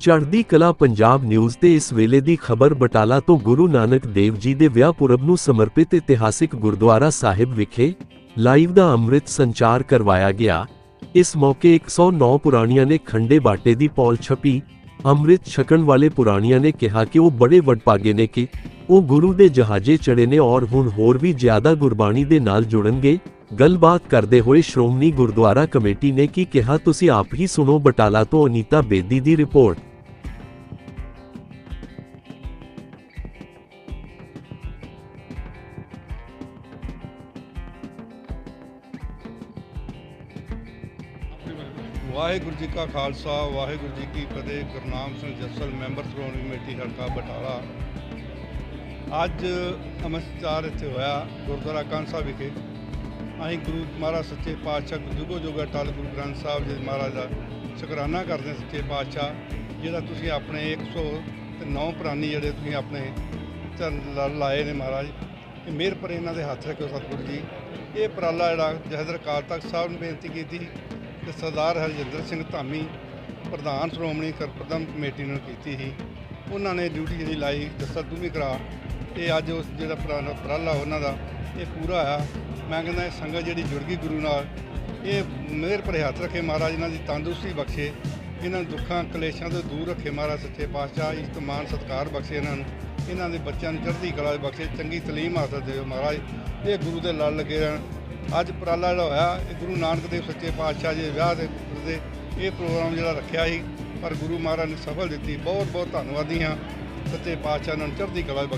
ਚੜ੍ਹਦੀ ਕਲਾ ਪੰਜਾਬ ਨਿਊਜ਼ ਤੇ ਇਸ ਵੇਲੇ ਦੀ ਖਬਰ ਬਟਾਲਾ ਤੋਂ ਗੁਰੂ ਨਾਨਕ ਦੇਵ ਜੀ ਦੇ ਵਿਆਹ ਪੁਰਬ ਨੂੰ ਸਮਰਪਿਤ ਇਤਿਹਾਸਿਕ ਗੁਰਦੁਆਰਾ ਸਾਹਿਬ ਵਿਖੇ ਲਾਈਵ ਦਾ ਅੰਮ੍ਰਿਤ ਸੰਚਾਰ ਕਰਵਾਇਆ ਗਿਆ। ਇਸ ਮੌਕੇ 109 ਪੁਰਾਣੀਆਂ ਨੇ ਖੰਡੇ ਬਾਟੇ ਦੀ ਪੌਲ ਛਪੀ। ਅੰਮ੍ਰਿਤ ਛਕਣ ਵਾਲੇ ਪੁਰਾਣੀਆਂ ਨੇ ਕਿਹਾ ਕਿ ਉਹ ਬੜੇ ਵਡਭਾਗੇ ਨੇ ਕਿ ਉਹ ਗੁਰੂ ਦੇ ਜਹਾਜ਼ੇ ਚੜੇ ਨੇ ਔਰ ਹੁਣ ਹੋਰ ਵੀ ਜ਼ਿਆਦਾ ਗੁਰਬਾਣੀ ਦੇ ਨਾਲ ਜੁੜਨਗੇ। ਗੱਲਬਾਤ ਕਰਦੇ ਹੋਏ ਸ਼੍ਰੋਮਣੀ ਗੁਰਦੁਆਰਾ ਕਮੇਟੀ ਨੇ ਕੀ ਕਿਹਾ, ਤੁਸੀਂ ਆਪ ਹੀ ਸੁਣੋ ਬਟਾਲਾ ਤੋਂ ਅਨੀਤਾ ਬੇਦੀ ਦੀ ਰਿਪੋਰਟ। ਵਾਹਿਗੁਰੂ ਜੀ ਕਾ ਖਾਲਸਾ, ਵਾਹਿਗੁਰੂ ਜੀ ਕੀ ਫਤਿਹ। ਗੁਰਨਾਮ ਸਿੰਘ ਜੱਸਲ, ਮੈਂਬਰ ਸ਼੍ਰੋਮਣੀ ਕਮੇਟੀ, ਹਲਕਾ ਬਟਾਲਾ। ਅੱਜ ਨਮਸਕਾਰ ਇੱਥੇ ਹੋਇਆ ਗੁਰਦੁਆਰਾ ਕਾਂਸਾ ਵਿਖੇ। ਅਸੀਂ ਗੁਰੂ ਮਹਾਰਾਜ ਸੱਚੇ ਪਾਤਸ਼ਾਹ ਜੁਗੋ ਜੁਗਾ ਟਲ ਗੁਰੂ ਗ੍ਰੰਥ ਸਾਹਿਬ ਜੀ ਮਹਾਰਾਜ ਦਾ ਸ਼ੁਕਰਾਨਾ ਕਰਦੇ ਸੱਚੇ ਪਾਤਸ਼ਾਹ ਜਿਹੜਾ ਤੁਸੀਂ ਆਪਣੇ 109 ਪ੍ਰਾਨੀ ਜਿਹੜੇ ਤੁਸੀਂ ਆਪਣੇ ਚਰਨ ਲਾਏ ਨੇ ਮਹਾਰਾਜ ਇਹ ਮਿਹਰ ਪਰ ਇਹਨਾਂ ਦੇ ਹੱਥ ਰੱਖਿਓ ਸਤਿਗੁਰੂ ਜੀ। ਇਹ ਉਪਰਾਲਾ ਜਿਹੜਾ ਜਹਦਰ ਅਕਾਲ ਤਖਤ ਸਾਹਿਬ ਨੂੰ ਬੇਨਤੀ ਕੀਤੀ ਤੇ ਸਰਦਾਰ ਹਰਜਿੰਦਰ ਸਿੰਘ ਧਾਮੀ ਪ੍ਰਧਾਨ ਸ਼੍ਰੋਮਣੀ ਕਰਪ੍ਰਦਮ ਕਮੇਟੀ ਨੂੰ ਕੀਤੀ ਸੀ। ਉਹਨਾਂ ਨੇ ਡਿਊਟੀ ਜਿਹੜੀ ਲਾਈ ਦੱਸਾ ਤੂੰ ਵੀ ਕਰਾ ਤੇ ਅੱਜ ਉਸ ਜਿਹੜਾ ਉਪਰਾ- ਉਪਰਾਲਾ ਉਹਨਾਂ ਦਾ, ਇਹ ਪੂਰਾ ਆ। ਮੈਂ ਕਹਿੰਦਾ ਇਹ ਸੰਗਤ ਜਿਹੜੀ ਜੁੜ ਗਈ ਗੁਰੂ ਨਾਲ, ਇਹ ਮਿਹਰ ਭਰੇ ਹੱਥ ਰੱਖੇ ਮਹਾਰਾਜ, ਇਹਨਾਂ ਦੀ ਤੰਦਰੁਸਤੀ ਬਖਸ਼ੇ। ਇਹਨਾਂ ਨੂੰ ਦੁੱਖਾਂ, ਕਲੇਸ਼ਾਂ ਤੋਂ ਦੂਰ ਰੱਖੇ ਮਹਾਰਾਜ, ਸੱਚੇ ਪਾਤਸ਼ਾਹ ਇਸਤਮਾਨ ਸਤਕਾਰ ਬਖਸ਼ੇ ਇਹਨਾਂ ਨੂੰ। ਇਹਨਾਂ ਦੇ ਬੱਚਿਆਂ ਨੂੰ ਚੜ੍ਹਦੀ ਕਲਾ ਬਖਸ਼ੇ, ਚੰਗੀ ਤਲੀਮ ਹਾਸਲ ਦਿਓ ਮਹਾਰਾਜ। ਇਹ ਗੁਰੂ ਦੇ ਲੜ ਲੱਗੇ ਰਹਿਣ। ਅੱਜ ਉਪਰਾਲਾ ਜਿਹੜਾ ਹੋਇਆ, ਇਹ ਗੁਰੂ ਨਾਨਕ ਦੇਵ ਸੱਚੇ ਪਾਤਸ਼ਾਹ ਜੀ ਦੇ ਵਿਆਹ ਦੇ ਦੇ ਇਹ ਪ੍ਰੋਗਰਾਮ ਜਿਹੜਾ ਰੱਖਿਆ ਸੀ, ਪਰ ਗੁਰੂ ਮਹਾਰਾਜ ਨੇ ਸਫਲ ਦਿੱਤੀ। ਬਹੁਤ ਬਹੁਤ ਧੰਨਵਾਦੀ ਹਾਂ ਸੱਚੇ ਪਾਤਸ਼ਾਹ ਨੂੰ ਚੜ੍ਹਦੀ ਕਲਾ ਬਖਸ਼ੇ